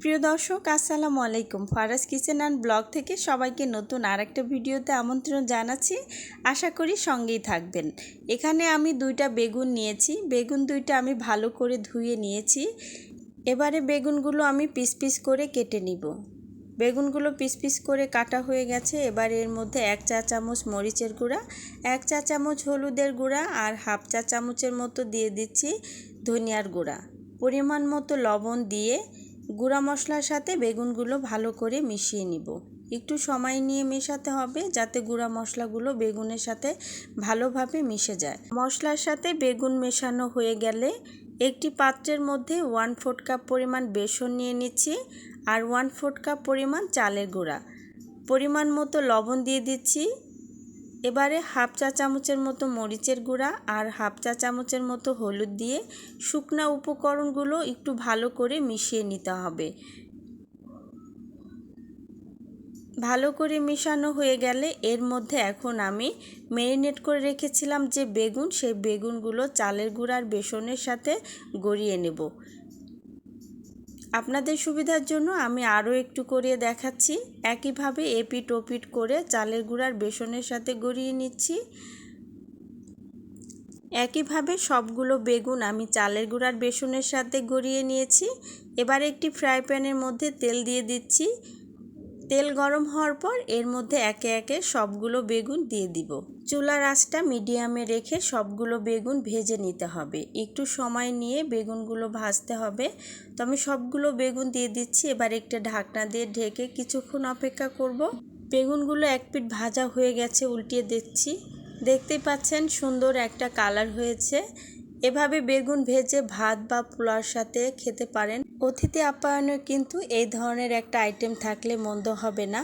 প্রিয় দর্শক, আসসালামু আলাইকুম। ফারাজ কিচেন অ্যান্ড ব্লগ থেকে সবাইকে নতুন আরেকটা ভিডিওতে আমন্ত্রণ জানাচ্ছি। আশা করি সঙ্গেই থাকবেন। এখানে আমি দুইটা বেগুন নিয়েছি। বেগুন দুইটা আমি ভালো করে ধুয়ে নিয়েছি। এবারে বেগুনগুলো আমি পিস পিস করে কেটে নিব। বেগুনগুলো পিস পিস করে কাটা হয়ে গেছে। এবার এর মধ্যে এক চা চামচ মরিচের গুঁড়া, এক চা চামচ হলুদের গুঁড়া আর হাফ চা চামচের মতো দিয়ে দিচ্ছি ধনিয়ার গুঁড়া। পরিমাণ মতো লবণ দিয়ে গুঁড়া মশলার সাথে বেগুনগুলো ভালো করে মিশিয়ে নিব। একটু সময় নিয়ে মেশাতে হবে যাতে গুঁড়া মশলাগুলো বেগুনের সাথে ভালোভাবে মিশে যায়। মশলার সাথে বেগুন মেশানো হয়ে গেলে একটি পাত্রের মধ্যে ওয়ান ফোর্থ কাপ পরিমাণ বেসন নিয়ে নিচ্ছি আর ওয়ান ফোর্থ কাপ পরিমাণ চালের গুঁড়া। পরিমাণ মতো লবণ দিয়ে দিচ্ছি। এবারে হাফ চা চামচের মতো মরিচের গুঁড়া আর হাফ চা চামচের মতো হলুদ দিয়ে শুকনা উপকরণগুলো একটু ভালো করে মিশিয়ে নিতে হবে। ভালো করে মিশানো হয়ে গেলে এর মধ্যে এখন আমি ম্যারিনেট করে রেখেছিলাম যে বেগুন, সেই বেগুনগুলো চালের গুঁড়ার বেসনের সাথে গড়িয়ে নেব। আপনাদের সুবিধার জন্য আমি আরও একটু করে দেখাচ্ছি। একইভাবে এপিট ওপিট করে চালের গুঁড়ার বেসনের সাথে গড়িয়ে নিচ্ছি। একইভাবে সবগুলো বেগুন আমি চালের গুঁড়ার বেসনের সাথে গড়িয়ে নিয়েছি। এবার একটি ফ্রাই প্যানের মধ্যে তেল দিয়ে দিচ্ছি। তেল গরম হওয়ার পর এর মধ্যে একে একে সবগুলো বেগুন দিয়ে দিব। চুলার আঁচটা মিডিয়ামে রেখে সবগুলো বেগুন ভেজে নিতে হবে। একটু সময় নিয়ে বেগুনগুলো ভাজতে হবে। তো আমি সবগুলো বেগুন দিয়ে দিচ্ছি। এবার একটা ঢাকনা দিয়ে ঢেকে কিছুক্ষণ অপেক্ষা করব। বেগুনগুলো এক পিঠ ভাজা হয়ে গেছে, উল্টিয়ে দিচ্ছি। দেখতেই পাচ্ছেন সুন্দর একটা কালার হয়েছে। এভাবে বেগুন ভেজে ভাত বা পোলার সাথে খেতে পারেন। অতিথি আপ্যায়নে কিন্তু এই ধরনের একটা আইটেম থাকলে মন্দ হবে না।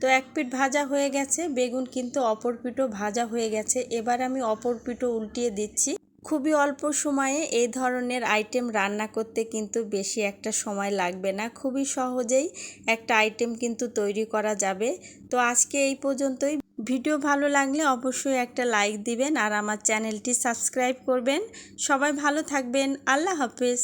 তো এক পিঠ ভাজা হয়ে গেছে, বেগুন কিন্তু অপর পিঠও ভাজা হয়ে গেছে। এবার আমি অপর পিঠও উল্টিয়ে দিচ্ছি। খুবই অল্প সময়ে এই ধরনের আইটেম রান্না করতে কিন্তু বেশি একটা সময় লাগবে না। খুবই সহজেই একটা আইটেম কিন্তু তৈরি করা যাবে। তো আজকে এই পর্যন্তই। ভিডিও ভালো লাগলে অবশ্যই একটা লাইক দিবেন আর আমার চ্যানেলটি সাবস্ক্রাইব করবেন। সবাই ভালো থাকবেন। আল্লাহ হাফেজ।